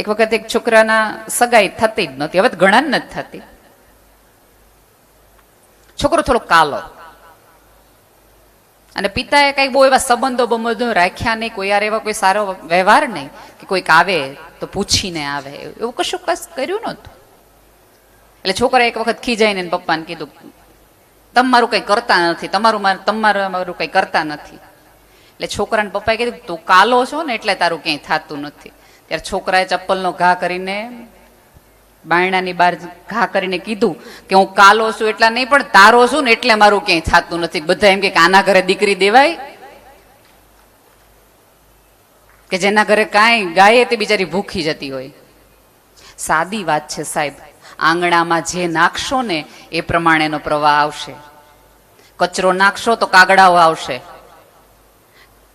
એક વખત એક છોકરાના સગાઈ થતી જ નહોતી. હવે ઘણા જ નથી થતી. છોકરો થોડો કાલો. અને પિતાએ કઈ બહુ એવા સંબંધો બંબંધો રાખ્યા નહીં. કોઈ યાર એવા કોઈ સારો વ્યવહાર નહીં કે કોઈક આવે તો પૂછીને આવે. એવું કશું કશ કર્યું નહોતું. એટલે છોકરા એક વખત ખીજાઈને પપ્પાને કીધું તમારું કંઈ કરતા નથી. તમારું તમારું મારું કંઈ કરતા નથી. એટલે છોકરાને પપ્પાએ કીધું, તું કાલો છો ને એટલે તારું ક્યાંય થતું નથી. ત્યારે છોકરાએ ચપ્પલનો ઘા કરીને, બાયણાની બહાર ઘા કરીને કીધું કે હું કાલો છું એટલા નહીં, પણ તારો છું ને એટલે મારું ક્યાંય થતું નથી. બધા એમ કે આના ઘરે દીકરી દેવાય? કે જેના ઘરે કાંઈ ગાય તે બિચારી ભૂખી જતી હોય. સાદી વાત છે સાહેબ. આંગણામાં જે નાખશો ને એ પ્રમાણેનો પ્રવાહ આવશે. કચરો નાખશો તો કાગડાઓ આવશે.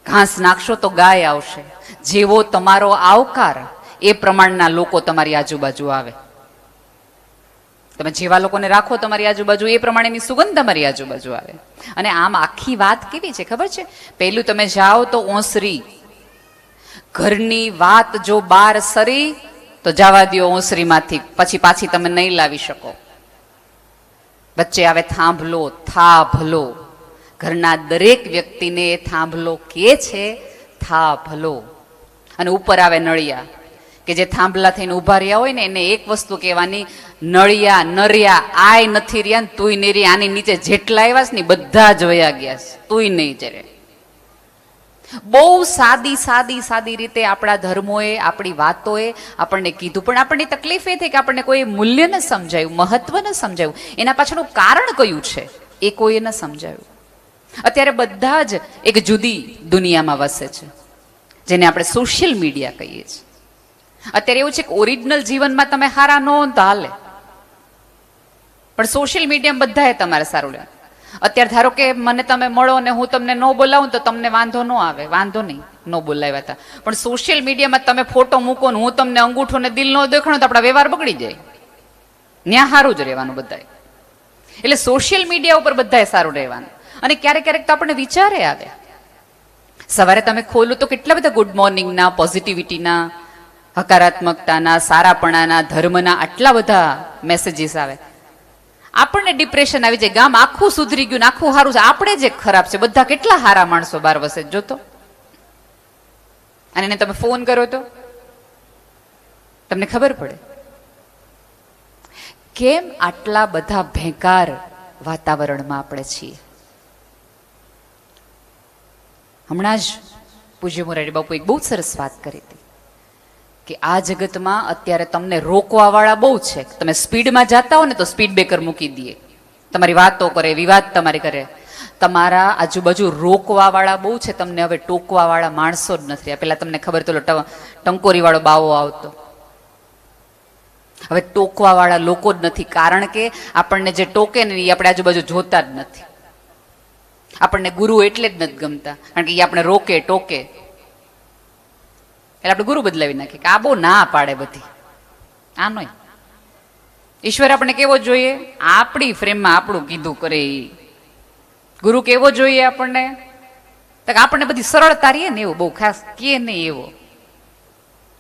ઘાસ નાખશો તો ગાય આવશે. જેવો તમારો આવકાર, એ પ્રમાણના લોકો તમારી આજુબાજુ આવે. તમે જેવા લોકોને રાખો તમારી આજુબાજુ, એ પ્રમાણેની સુગંધ તમારી આજુબાજુ આવે. અને આમ આખી વાત કેવી છે, ખબર છે? પહેલું તમે જાઓ તો ઓસરી. ઘરની વાત જો બાર સરી, તો જવા દ્યો ઓસરીમાંથી. પછી પાછી તમે નહીં લાવી શકો. વચ્ચે આવે થાંભલો થા ભલો ઘરના દરેક વ્યક્તિને થાંભલો કે છે થા ભલો અને ઉપર આવે નળિયા, કે જે થાંભલા થઈને ઊભા રહ્યા હોય ને, એને એક વસ્તુ કહેવાની, નળિયા, નરિયા, આય નથી રહ્યા ને તુંય નહીં આની નીચે જેટલા આવ્યા છે ને બધા જ વયા ગયા છે. તુંય નહીં જરે. બહુ સાદી સાદી સાદી રીતે આપણા ધર્મોએ, આપણી વાતોએ આપણને કીધું. પણ આપણને તકલીફ એ થઈ કે આપણને કોઈ મૂલ્ય ન સમજાયું, મહત્વ ન સમજાયું. એના પાછળનું કારણ કયું છે? એ કોઈએ ન સમજાયું. અત્યારે બધા જ એક જુદી દુનિયામાં વસે છે, જેને આપણે સોશિયલ મીડિયા કહીએ છીએ. અત્યારે એવું છે કે ઓરિજિનલ જીવનમાં તમે હારા ન તો હાલે. પણ સોશિયલ મીડિયામાં બધાએ તમારે સારું લે અત્યારે ધારો કે મને તમે મળો ને હું તમને ન બોલાવું તો તમને વાંધો ન આવે. વાંધો નહીં, ન બોલાવ્યા હતા. પણ સોશિયલ મીડિયામાં તમે ફોટો મૂકો ને હું તમને અંગૂઠો ને દિલ ન દેખાણું તો આપણા વ્યવહાર બગડી જાય. ત્યાં સારું જ રહેવાનું બધાએ. એટલે સોશિયલ મીડિયા ઉપર બધાએ સારું રહેવાનું. અને ક્યારેક ક્યારેક તો આપણને વિચારે આવે. સવારે તમે ખોલો તો કેટલા બધા ગુડ મોર્નિંગના પોઝિટિવિટીના હકારાત્મકતાના, સારાપણાના, ધર્મના, આટલા બધા મેસેજીસ આવે. આપણને ડિપ્રેશન આવી જાય. ગામ આખું સુધરી ગયું આખું સારું છે. આપણે જે ખરાબ છે, બધા કેટલા સારા માણસો બાર વસે જોતો? અને એને તમે ફોન કરો તો? તમને ખબર પડે. કેમ આટલા બધા ભેંકાર વાતાવરણમાં આપણે છીએ? હમણાં જ પૂજ્ય મોરારી બાપુ એક બહુ સરસ વાત કરી હતી કે આ જગતમાં અત્યારે તમને રોકવા વાળા બહુ છે. તમે સ્પીડમાં જતા હો ને તો સ્પીડ બ્રેકર મૂકી દઈએ. તમારી વાતો કરે, વિવાદ તમારી કરે. તમારા આજુબાજુ રોકવા વાળા બહુ છે. તમને હવે ટોકવા વાળા માણસો જ નથી. પેલા તમને ખબર તો ટંકોરી વાળો બાવો આવતો. હવે ટોકવા વાળા લોકો જ નથી. કારણ કે આપણને જે ટોકે ને એ આપણે આજુબાજુ જોતા જ નથી. આપણને ગુરુ એટલે જ નથી ગમતા. કારણ કે એ આપણે રોકે, ટોકે. એટલે આપણે ગુરુ બદલાવી નાખીએ કે આ બહુ ના પાડે બધી. આ નોય. ઈશ્વર આપણે કેવો જોઈએ? આપણી ફ્રેમમાં આપણું કીધું કરે એ ગુરુ કેવો જોઈએ આપણને? તો આપણને બધી સરળતા રહીએ ને એવું, બહુ ખાસ કે નહીં એવો.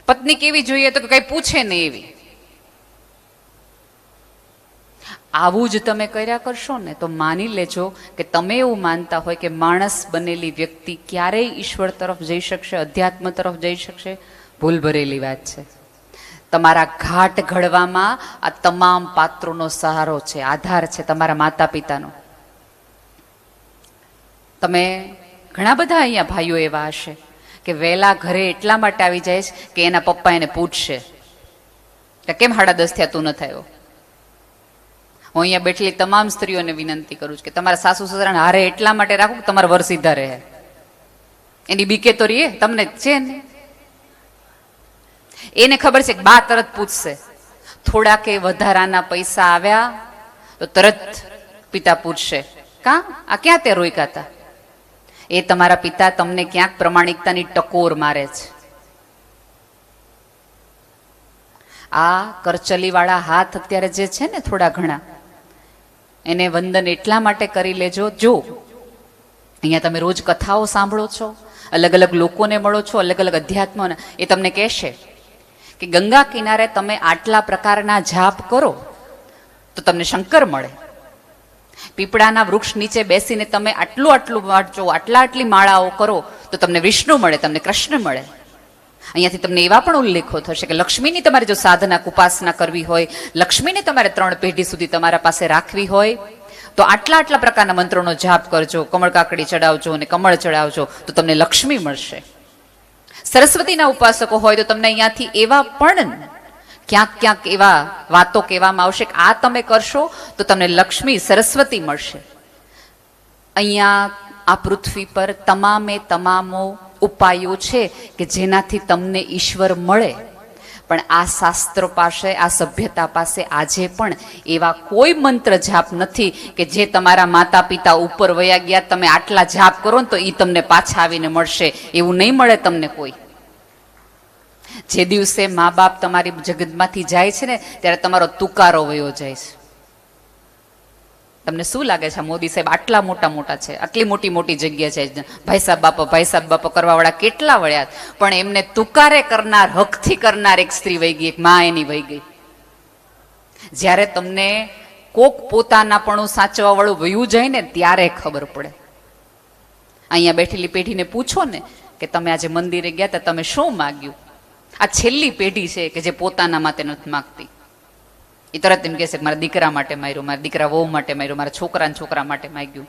પત્ની કેવી જોઈએ તો કઈ પૂછે નહીં એવી. આવું જ તમે કર્યા કરશો ને તો માની લેજો કે તમે એવું માનતા હોય કે માણસ બનેલી વ્યક્તિ ક્યારેય ઈશ્વર તરફ જઈ શકશે, અધ્યાત્મ તરફ જઈ શકશે? ભૂલ ભરેલી વાત છે. તમારા ઘાટ ઘડવામાં આ તમામ પાત્રોનો સહારો છે, આધાર છે તમારા માતા પિતાનો તમે ઘણા બધા અહીંયા ભાઈઓ એવા હશે કે વહેલા ઘરે એટલા માટે આવી જાય છે કે એના પપ્પા એને પૂછશે કેમ સાડા દસ થયા તું ન થયો? હું અહીંયા બેઠેલી તમામ સ્ત્રીઓને વિનંતી કરું છું કે તમારા સાસુ સસરાને હારે એટલા માટે રાખો કે તમારા વર સીધા રહે. એની બીકે તો રહીએ તમને છે ને? એને ખબર છે કે બા તરત પૂછશે, થોડા કે વધારાના પૈસા આવ્યા? તો તરત પિતા પૂછશે, કા? આ ક્યાં તે રોક્યા હતા એ તમારા પિતા તમને ક્યાંક પ્રમાણિકતાની ટકોર મારે છે. આ કરચલીવાળા હાથ અત્યારે જે છે ને થોડા ઘણા એને વંદન એટલા માટે કરી લેજો. જો અહીંયા તમે રોજ કથાઓ સાંભળો છો અલગ અલગ લોકોને મળો છો અલગ અલગ અધ્યાત્મને, એ તમને કહેશે કે ગંગા કિનારે તમે આટલા પ્રકારના જાપ કરો તો તમને શંકર મળે. પીપળાના વૃક્ષ નીચે બેસીને તમે આટલું આટલું વાંચો આટલા આટલી માળાઓ કરો તો તમને વિષ્ણુ મળે, તમને કૃષ્ણ મળે. અહીંયાથી તમને એવા પણ ઉલ્લેખો થશે કે લક્ષ્મીની તમારે જો સાધના ઉપાસના કરવી હોય, લક્ષ્મીને તમારે ત્રણ પેઢી સુધી તમારા પાસે રાખવી હોય, તો આટલા આટલા પ્રકારના મંત્રોનો જાપ કરજો, કમળ કાકડી ચડાવજો અને કમળ ચડાવજો, તો તમને લક્ષ્મી મળશે. સરસ્વતીના ઉપાસકો હોય તો તમને અહીંયાથી એવા પણ ક્યાંક ક્યાંક એવા વાતો કહેવામાં આવશે કે આ તમે કરશો, તો તમને લક્ષ્મી, સરસ્વતી મળશે. અહીંયા આ પૃથ્વી પર તમામે તમામો ઉપાયો છે કે જેનાથી તમને ઈશ્વર મળે. પણ આ શાસ્ત્ર પાસે, આ સભ્યતા પાસે આજે પણ એવા કોઈ મંત્ર જાપ નથી કે જે તમારા માતા પિતા ઉપર વયા ગયા, તમે આટલા જાપ કરો ને તો એ તમને પાછા આવીને મળશે. એવું નહીં મળે તમને કોઈ. જે દિવસે મા બાપ તમારી જગતમાંથી જાય છે ને, ત્યારે તમારો તુકારો વયો જાય છે. તમને શું લાગે છે? મોદી સાહેબ, આટલા મોટા મોટા છે, આટલી મોટી મોટી જગ્યા છે. ભાઈ સાહેબ, બાપા, ભાઈ સાહેબ, બાપા કરવાવાળા કેટલા વળ્યા પણ એમને તુકારે કરનાર, હકથી કરનાર એક સ્ત્રી વહી ગઈ, એક માં એની વહી ગઈ. જ્યારે તમને કોક પોતાનાપણું સાચવા વાળું વયું જાય ને, ત્યારે ખબર પડે. અહીંયા બેઠેલી પેઢીને પૂછો ને કે તમે આજે મંદિરે ગયા હતા તમે શું માગ્યું? આ છેલ્લી પેઢી છે કે જે પોતાના માટે નથી માગતી. એ તરત એમ કહેશે મારા દીકરા માટે માર્યું, મારા દીકરા વહુ માટે માર્યું, મારા છોકરા છોકરા માટે માગ્યું.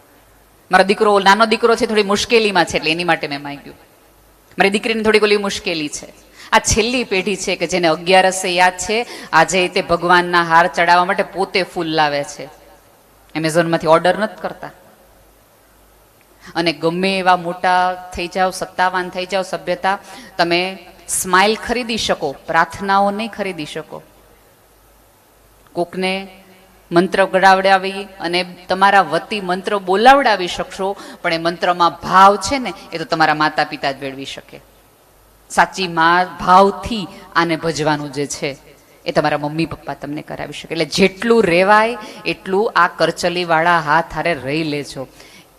મારો દીકરો નાનો દીકરો છે, થોડી મુશ્કેલીમાં છે એટલે એની માટે મેં માગ્યું. મારી દીકરીને થોડીક ઓલી મુશ્કેલી છે. આ છેલ્લી પેઢી છે કે જેને અગિયારસે યાદ છે, આજે તે ભગવાનના હાર ચડાવવા માટે પોતે ફૂલ લાવે છે. એમેઝોનમાંથી ઓર્ડર નથી કરતા. અને ગમે એવા મોટા થઈ જાઓ, સત્તાવાન થઈ જાઓ સભ્યતા, તમે સ્માઇલ ખરીદી શકો, પ્રાર્થનાઓ નહીં ખરીદી શકો. કોકને મંત્ર ગળાવડાવી અને તમારા વતી મંત્ર બોલાવડાવી શકશો, પણ એ મંત્રમાં ભાવ છે ને, એ તો તમારા માતા પિતા જ મેળવી શકે. સાચી મા ભાવથી આને ભજવાનું જે છે, એ તમારા મમ્મી પપ્પા તમને કરાવી શકે. એટલે જેટલું રેવાય, એટલું આ કરચલીવાળા હાથ હારે રહી લેજો.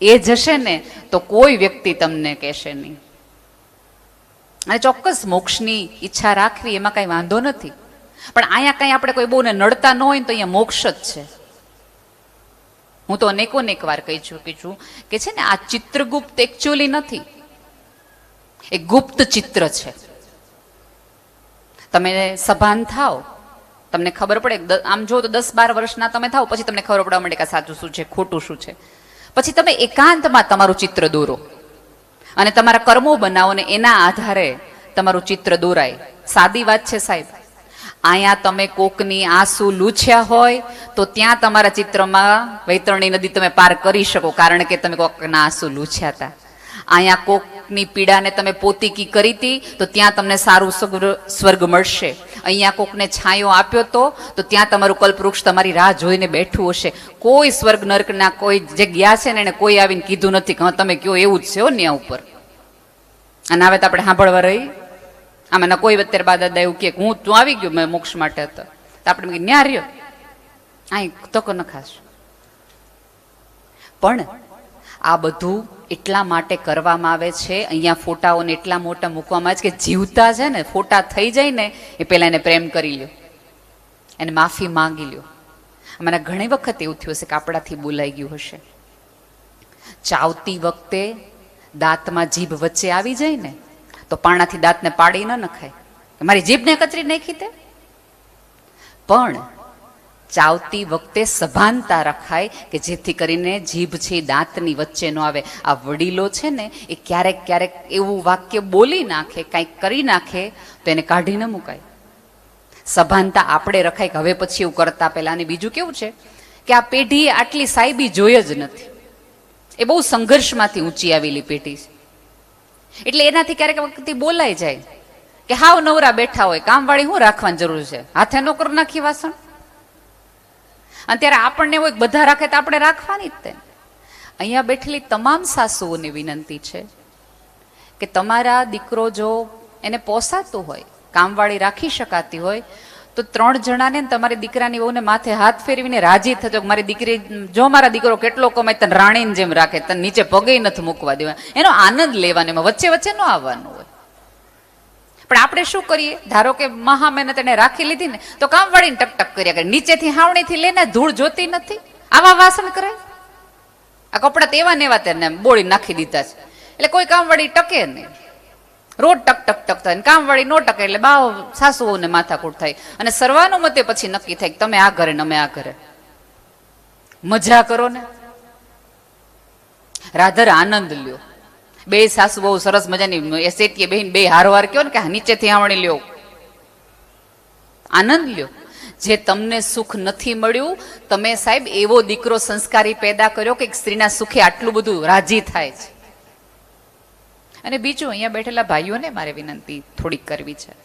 એ જશે ને, તો કોઈ વ્યક્તિ તમને કહેશે નહીં. અને ચોક્કસ મોક્ષની ઈચ્છા રાખવી એમાં કાંઈ વાંધો નથી. પણ અહીંયા કઈ આપણે કોઈ બહુને નડતા ન હોય ને તો અહીંયા મોક્ષ જ છે. હું તો અનેકો અનેક વાર કહી ચૂકી છું કે છે ને, આ ચિત્રગુપ્ત એકચ્યુઅલી નથી. એ ગુપ્ત ચિત્ર છે. તમે સભાન થાવ, તમને ખબર પડે આમ જો તો દસ બાર વર્ષના તમે થાવ, પછી તમને ખબર પડવા માંડે કે સાચું શું છે, ખોટું શું છે. પછી તમે એકાંતમાં તમારું ચિત્ર દોરો. અને તમારા કર્મો બનાવો ને એના આધારે તમારું ચિત્ર દોરાય. સાદી વાત છે સાહેબ. અહીંયા તમે કોકની આંસુ લૂછ્યા હોય, તો ત્યાં તમારા ચિત્રમાં વૈતરણી નદી તમે પાર કરી શકો, કારણ કે તમે કોકના આંસુ લૂછ્યા હતા. અહીંયા કોકની પીડાને તમે પોતીકી કરી હતી, તો ત્યાં તમને સારું સ્વર્ગ- મળશે. અહીંયા કોકને છાંયો આપ્યો તો તો ત્યાં તમારું કલ્પવૃક્ષ તમારી રાહ જોઈને બેઠું હશે. કોઈ સ્વર્ગ નર્કના કોઈ જે ગયા છે ને એને કોઈ આવીને કીધું નથી કે તમે કયો, એવું જ છે હો ત્યાં ઉપર. અને હવે તો આપણે સાંભળવા રહી. આમાં મને કોઈ અત્યારે બા દાદા એવું કે હું તું આવી ગયો, મેં મોક્ષ માટે હતો. તો આપણે ન્યાર્યો અહીં તકો ન ખાશ પણ આ બધું એટલા માટે કરવામાં આવે છે, અહીંયા ફોટાઓને એટલા મોટા મૂકવામાં આવે છે કે જીવતા છે ને, ફોટા થઈ જાય ને, એ પહેલાં એને પ્રેમ કરી લ્યો. એને માફી માંગી લ્યો. મને ઘણી વખત એવું થયું હશે કે આપણાથી બોલાઈ ગયું હશે. ચાવતી વખતે દાંતમાં જીભ વચ્ચે આવી જાય ને તો પાણાથી દાંતને પાડી ન નખાય. મારી જીભને કચરી નાખી તે? પણ ચાવતી વખતે સભાનતા રખાય કે જેથી કરીને જીભ છે, દાંતની વચ્ચે ન આવે. આ વડીલો છે ને, એ ક્યારેક ક્યારેક એવું વાક્ય બોલી નાખે, કાંઈક કરી નાખે, તો એને કાઢી ન મુકાય. સભાનતા આપણે રખાય કે હવે પછી એવું કરતા પહેલાં. બીજું કેવું છે કે આ પેઢી આટલી સાહેબી જોઈ જ નથી. એ બહુ સંઘર્ષમાંથી ઊંચી આવેલી પેઢી છે. એટલે એનાથી ક્યારેક વખતે બોલાઈ જાય કે હાવ નવરા બેઠા હોય, કામવાળી શું રાખવાની જરૂર છે? હાથે નો કરી નાખી વાસણ? અને ત્યારે આપણને હોય બધા રાખે તો આપણે રાખવાની જ તે. અહીંયા બેઠેલી તમામ સાસુઓને વિનંતી છે કે તમારા દીકરો જો એને પોસાતું હોય, કામવાળી રાખી શકાતી હોય તો ત્રણ જણાને તમારી દીકરાની વહુને માથે હાથ ફેરવીને રાજી થતો મારી દીકરી, જો મારા દીકરો કેટલો કમાય, તને રાણીને જેમ રાખે, તને નીચે પગે નથી મૂકવા દેવા એનો આનંદ લેવાનો, એમાં વચ્ચે વચ્ચે ન આવવાનું હોય. પણ આપણે શું કરીએ? ધારો કે મહા મહેનત એને રાખી લીધી ને, તો કામ વાળીને ટક ટક કર્યા કરે. નીચેથી હાવણીથી લઈને ધૂળ જોતી નથી. આવા વાસણ કરે? આ કપડા તેવા ને એવા તેને બોળી નાખી દીધા છે. એટલે કોઈ કામ વાળી ટકે નહીં. રોજ ટક ટક ટક થાય. કામ વાળી નો ટકે એટલે બાવ સાસુઓને માથાકૂટ થાય. અને સર્વાનો મતે પછી નક્કી થાય કે તમે આ ઘરે ને અમે આ ઘરે. મજા કરો ને. રાધર આનંદ લ્યો. બે સાસુ બહુ સરસ મજાની શેઠીએ બેહીને બે હારવાર કયો ને કે નીચેથી આવણી લ્યો. આનંદ લ્યો. જે તમને સુખ નથી મળ્યું, તમે સાહેબ એવો દીકરો સંસ્કારી પેદા કર્યો કે સ્ત્રીના સુખે આટલું બધું રાજી થાય છે. અને બીજું અહીંયા બેઠેલા ભાઈઓને મારે વિનંતી થોડીક કરવી છે.